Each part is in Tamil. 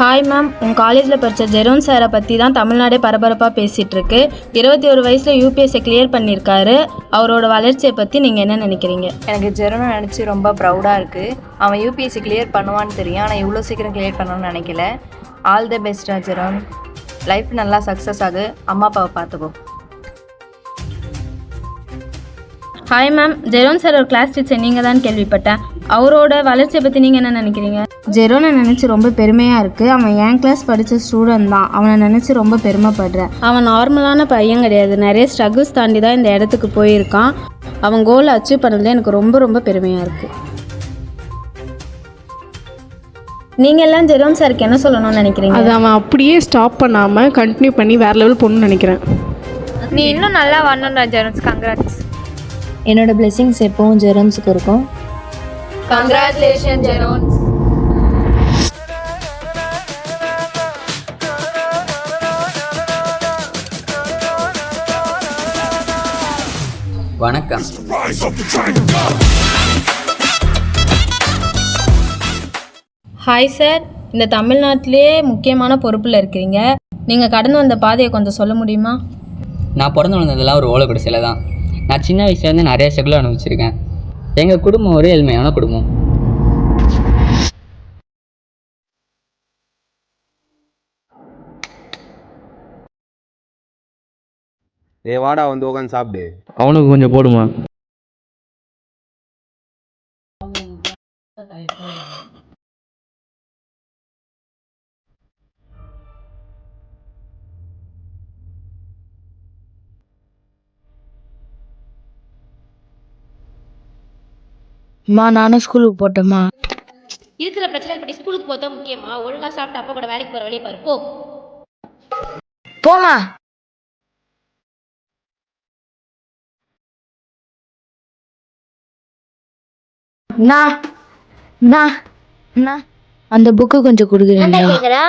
ஹாய் மேம் உங்கள் காலேஜில் படித்த ஜெரோன் சாரை பற்றி தான் தமிழ்நாடே பரபரப்பாக பேசிகிட்டு இருக்கு இருபத்தி ஒரு வயசில் யூபிஎஸ்ஸை கிளியர் பண்ணியிருக்காரு. அவரோட வளர்ச்சியை பற்றி நீங்கள் என்ன நினைக்கிறீங்க? எனக்கு ஜெரோனை நினச்சி ரொம்ப ப்ரௌடாக இருக்குது அவன் யூபிஎஸ்சி கிளியர் பண்ணுவான்னு தெரியும். ஆனால் இவ்வளோ சீக்கிரம் கிளியர் பண்ணணும்னு நினைக்கல. ஆல் த பெஸ்டா ஜெரோன். லைஃப் நல்லா சக்ஸஸ் ஆகு. அம்மா அப்பாவை பார்த்துக்கோ. ஹாய் மேம் ஜெரோன் சார் ஒரு கிளாஸ் டீச்சர் நீங்கள் தான் கேள்விப்பட்டேன். அவரோட வளர்ச்சியை பற்றி நீங்கள் என்ன நினைக்கிறீங்க? ஜெரோனை நினச்சி ரொம்ப பெருமையாக இருக்குது அவன் என் கிளாஸ் படித்த ஸ்டூடெண்ட் தான். அவனை நினச்சி ரொம்ப பெருமைப்படுறேன் அவன் நார்மலான பையன் கிடையாது. நிறைய ஸ்ட்ரகிள்ஸ் தாண்டி தான் இந்த இடத்துக்கு போயிருக்கான். அவன் கோலை அச்சீவ் பண்ணதுல எனக்கு ரொம்ப ரொம்ப பெருமையாக இருக்குது நீங்கள் எல்லாம் ஜெரோன் சாருக்கு என்ன சொல்லணும்னு நினைக்கிறீங்க? அதை அவன் அப்படியே ஸ்டாப் பண்ணாமல் கண்டினியூ பண்ணி வேறு லெவல் போகணும்னு நினைக்கிறேன். நீ இன்னும் நல்லா வரணும்டா ஜெரன்ஸ். கங்க்ராட்ஸ் என்னோட பிளெஸிங்ஸ் எப்பவும் ஜெரோன்ஸுக்கு இருக்கும். கங்க்ராச்சுலேஷன் ஜெரோன்ஸ் வணக்கம். ஹாய் சார் இந்த தமிழ்நாட்டிலே முக்கியமான பொறுப்பில் இருக்கிறீங்க. நீங்கள் கடந்து வந்த பாதையை கொஞ்சம் சொல்ல முடியுமா? நான் பிறந்து வளர்ந்ததெல்லாம் ஒரு ஓலை குடிசையில் தான். நான் சின்ன வயசுலேருந்து நிறைய ஸ்ட்ரகிள் அனுபவிச்சிருக்கேன். எங்கள் குடும்பம் ஒரு ஏழ்மையான குடும்பம். ஏய் வாடா வந்து உட்காந்து சாப்பிடு. அவனுக்கு கொஞ்சம் போடுமா? அம்மா நானும் ஸ்கூலுக்கு போட்டேம்மா. இருக்கிற பிரச்சனை படி ஸ்கூலுக்கு போதா முக்கியமா ஒழுங்கா சாப்பிட்டு அப்பா கூட வேலைக்கு போற வெளியே பாரு. போ. போமா அண்ணா அண்ணா அண்ணா அந்த புக்கு கொஞ்சம் கொடுக்குறேண்ணா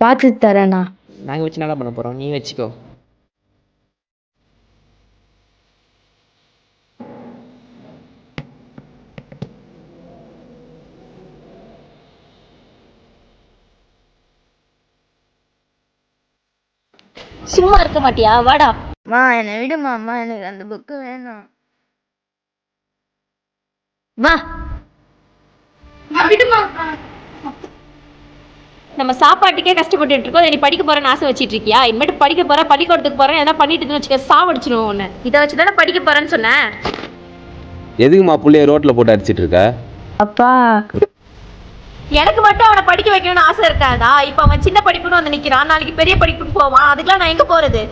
பார்த்து தரேண்ணா நாங்கள் வச்சு நல்லா பண்ண போகிறோம் நீ வச்சுக்கோ. சும்மா இருக்க மாட்டியா? வாடா. அம்மா என்னை விடுமா அம்மா எனக்கு அந்த புக்கு வேணும். வா. நம்ம சாப்பாட்டுக்கே கஷ்டப்பட்டுட்டு இருக்கோம். நீ படிக்க போறேன்னு ஆசை வச்சிட்டு இருக்கியா? இனிமேட்டு படிக்க போற பள்ளிக்கூடத்துக்கு போறேன் எதனா பண்ணிட்டு இருந்தேன்னு வச்சுக்க சாவடிச்சிடும் உன்னை. இதை வச்சு தானே படிக்க போறேன்னு சொன்னேன். எதுக்குமா புள்ளைய ரோட்ல போட்டு அடிச்சிட்டு இருக்க? அப்பா. எனக்கு மட்டும் அவனை படிக்க வைக்கணும்னு ஆசை இருக்காதா? இப்போ அவன் சின்ன படிப்புன்னு வந்து நிக்கிறான். நாளைக்கு பெரிய படிப்புக்கு போவான். அதுக்கெல்லாம் நான் எங்க போறது?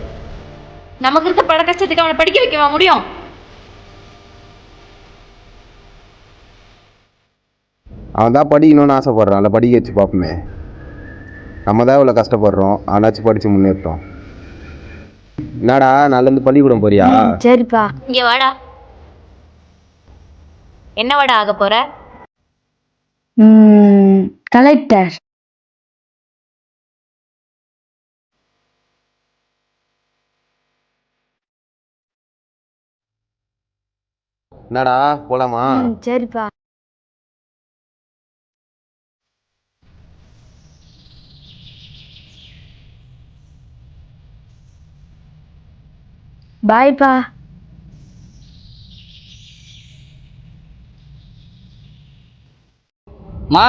நமக்கு இருக்க பட கஷ்டத்துக்கு அவனை படிக்க வைக்கவா முடியும்? அவன் தான் படிக்கணும்னு ஆசைப்படுறான்ல படிக்க வச்சு பார்ப்போமே. நம்ம தான் இவ்வளோ கஷ்டப்படுறோம். அவனாச்சும் படித்து முன்னேற்றோம் என்னடா நாலேருந்து பள்ளிக்கூடம் போறியா? சரிப்பா. இங்க வாடா. என்ன வாடா ஆக போற? ம், கலெக்டர். என்னடா போலாமா? ம், சரிப்பா. பாய்ப்பா. மா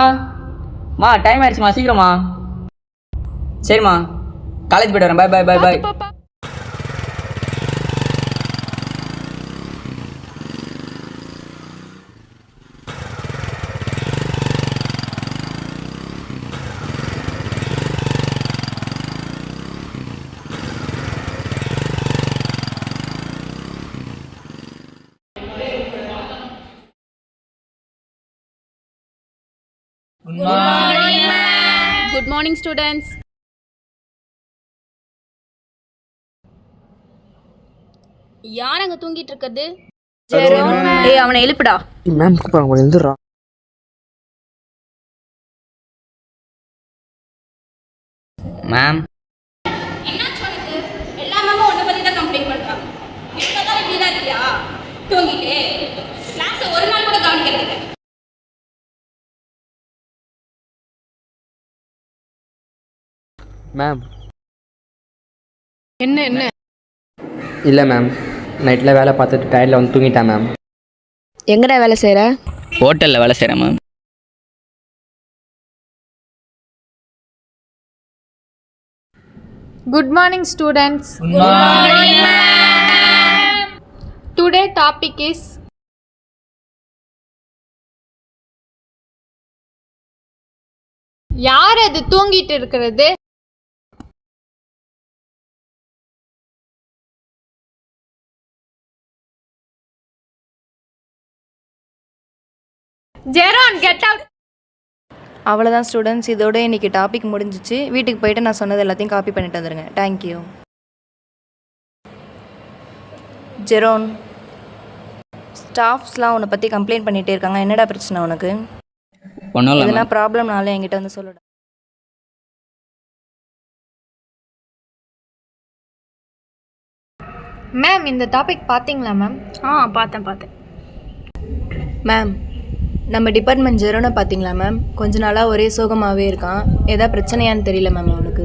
மா டைம் ஆயிடுச்சுமா சீக்கிரமா. சரிம்மா. காலேஜ் போய்ட்டு வரேன். பாய் பாய் பாய் பாய் மார்னிங் ஸ்டூடெண்ட்ஸ் யார் அங்கே தூங்கிட்டு இருக்கிறது? ஏய் அவனை எழுப்புடா. மேம் கூப்பிட்றாங்க எழுந்துடுறா. மேம் எல்லா மேமும் உன்னை பத்தி தான் கம்ப்ளைண்ட் பண்றாங்க இப்பதான் இப்படிதான் இருக்கியா தூங்கிட்டு கிளாஸ் ஒரு நாள் கூட கவனிக்கிறது இல்ல மேம் என்ன என்ன? இல்லை மேம் நைட்டில் வேலை பார்த்துட்டு டயர்டில் வந்து தூங்கிட்டேன் மேம் எங்கடா வேலை செய்கிற ஹோட்டலில் வேலை செய்கிறேன் ma'am. Good morning, ma'am. Today topic is யார் அது தூங்கிட்டு இருக்கிறது? ஜெரான் கெட் அவுட் அவ்வளோதான் ஸ்டூடெண்ட்ஸ் இதோட இன்னைக்கு டாபிக் முடிஞ்சிச்சு. வீட்டுக்கு போயிட்டு நான் சொன்னது எல்லாத்தையும் காப்பி பண்ணிட்டு வந்துடுங்க தேங்க்யூ ஜெரோன் ஸ்டாஃப்ஸ்லாம் உன்னை பற்றி கம்ப்ளைண்ட் பண்ணிகிட்டே இருக்காங்க. என்னடா பிரச்சனை உனக்கு? எதுனா ப்ராப்ளம்னால என்கிட்ட வந்து சொல்லுடா. மேம் இந்த டாபிக் பார்த்தீங்களா மேம் ஆ பார்த்தேன் பார்த்தேன். மேம் நம்ம டிபார்ட்மெண்ட் ஜெரோனை பார்த்தீங்களா மேம் கொஞ்ச நாளாக ஒரே சோகமாகவே இருக்கான். ஏதா பிரச்சனையான்னு தெரியல மேம் அவனுக்கு.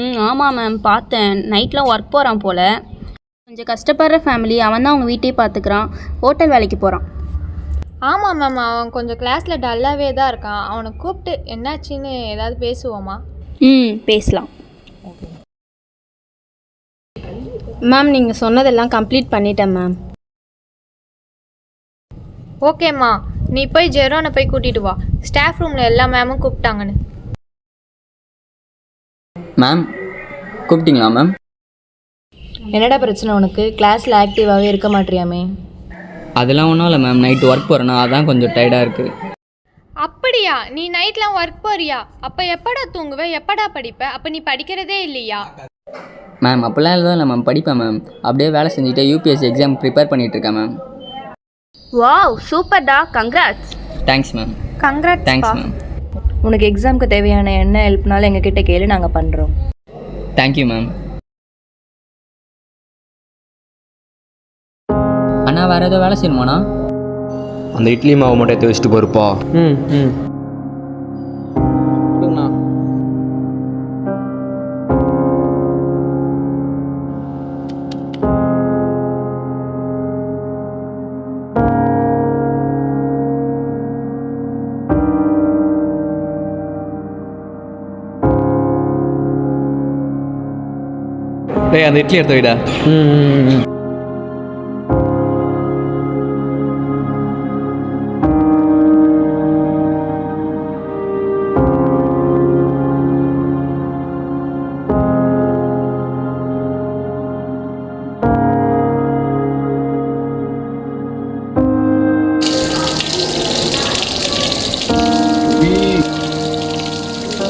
ம் ஆமாம் மேம் பார்த்தேன். நைட்லாம் ஒர்க் போகிறான் போல். கொஞ்சம் கஷ்டப்படுற ஃபேமிலி அவன் தான் அவங்க வீட்டையே பார்த்துக்கிறான் ஹோட்டல் வேலைக்கு போகிறான் ஆமாம் மேம் அவன் கொஞ்சம் கிளாஸில் டல்லாகவே தான் இருக்கான். அவனை கூப்பிட்டு என்னாச்சுன்னு ஏதாவது பேசுவோமா? ம் பேசலாம். மேம் நீங்கள் சொன்னதெல்லாம் கம்ப்ளீட் பண்ணிட்டேன் மேம் ஓகேம்மா நீ போய் ஜெரோனை போய் கூட்டிட்டு வா. ஸ்டாஃப் ரூமில் எல்லா மேமும் கூப்பிட்டாங்கன்னு. மேம் கூப்பிட்டீங்களா மேம் என்னடா பிரச்சனை உனக்கு? கிளாஸில் ஆக்டிவாகவே இருக்க மாட்டியாமே? அதெல்லாம் ஒன்றும் இல்லை மேம் நைட்டு ஒர்க் போகிறேன்னா அதான் கொஞ்சம் டயர்டாக இருக்குது அப்படியா? நீ நைட்லாம் ஒர்க் போறியா? அப்போ எப்படா தூங்குவ? எப்படா படிப்ப? அப்போ நீ படிக்கிறதே இல்லையா? மேம் அப்படிலாம் இல்லை மேம் படிப்பேன் மேம் அப்படியே வேலை செஞ்சுட்டு யூபிஎஸ்சி எக்ஸாம் ப்ரிப்பேர் பண்ணிட்டு இருக்கேன் மேம் வாவ் சூப்பர்டா congrats thanks ma'am congrats thanks ma'am உனக்கு எக்ஸாம்க்கு தேவையான என்ன ஹெல்ப்னாலும் எங்ககிட்ட கேளு நாங்கள் பண்ணுறோம் தேங்க்யூ மேம் அண்ணா வேறு ஏதோ வேலை செய்யணுமாண்ணா? அந்த இட்லி மாவு மட்டும் எடுத்து வச்சுட்டு போயிருப்பா. ம் ம். டேய் அந்த இட்லி எடுத்து வைடா.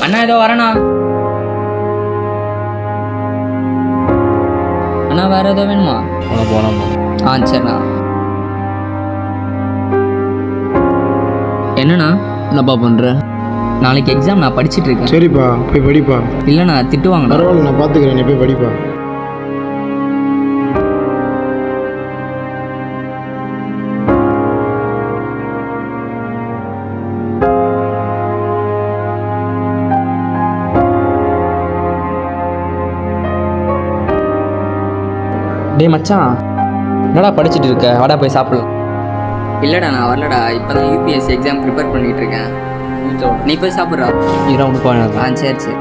அண்ணா ஏதோ வரேண்ணா. வேறு ஏதோ வேணுமா போனால் ஆ சரிண்ணா. என்னண்ணா? என்னப்பா பண்ணுற நாளைக்கு எக்ஸாம் நான் படிச்சிட்டு இருக்கேன். சரிப்பா போய் படிப்பா. இல்லைண்ணா திட்டுவாங்கண்ணா பரவாயில்ல நான் பார்த்துக்கிறேன் நீ போய் படிப்பா. டேய் மச்சான். என்னடா படிச்சிட்டு இருக்க? வாடா போய் சாப்பிடலாம் இல்லைடா நான் வரலடா. இப்போ தான் யூபிஎஸ்சி எக்ஸாம் ப்ரிப்பேர் பண்ணிட்டு இருக்கேன். நீ போய் சாப்பிட்றா. ஒன்று ஆ சரி சரி.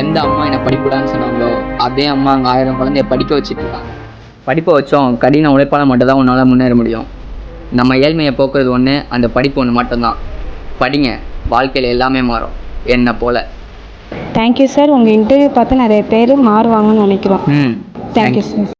எந்த அம்மா என்னை படிக்கூடாதுன்னு சொன்னாங்களோ அதே அம்மா அங்கே ஆயிரம் குழந்தைய படிக்க வச்சுட்டு இருக்காங்க. படிப்பை வச்சோம். கடின உழைப்பால் மட்டும் தான் உன்னால் முன்னேற முடியும். நம்ம ஏழ்மையை போக்குறது ஒன்று அந்த படிப்பு ஒன்று மட்டும்தான். படிங்க. வாழ்க்கையில் எல்லாமே மாறும். என்னை போல. தேங்க்யூ சார் உங்கள் இன்டர்வியூ பார்த்து நிறைய பேர் மாறுவாங்கன்னு நினைக்கிறோம். ம். Thank you sir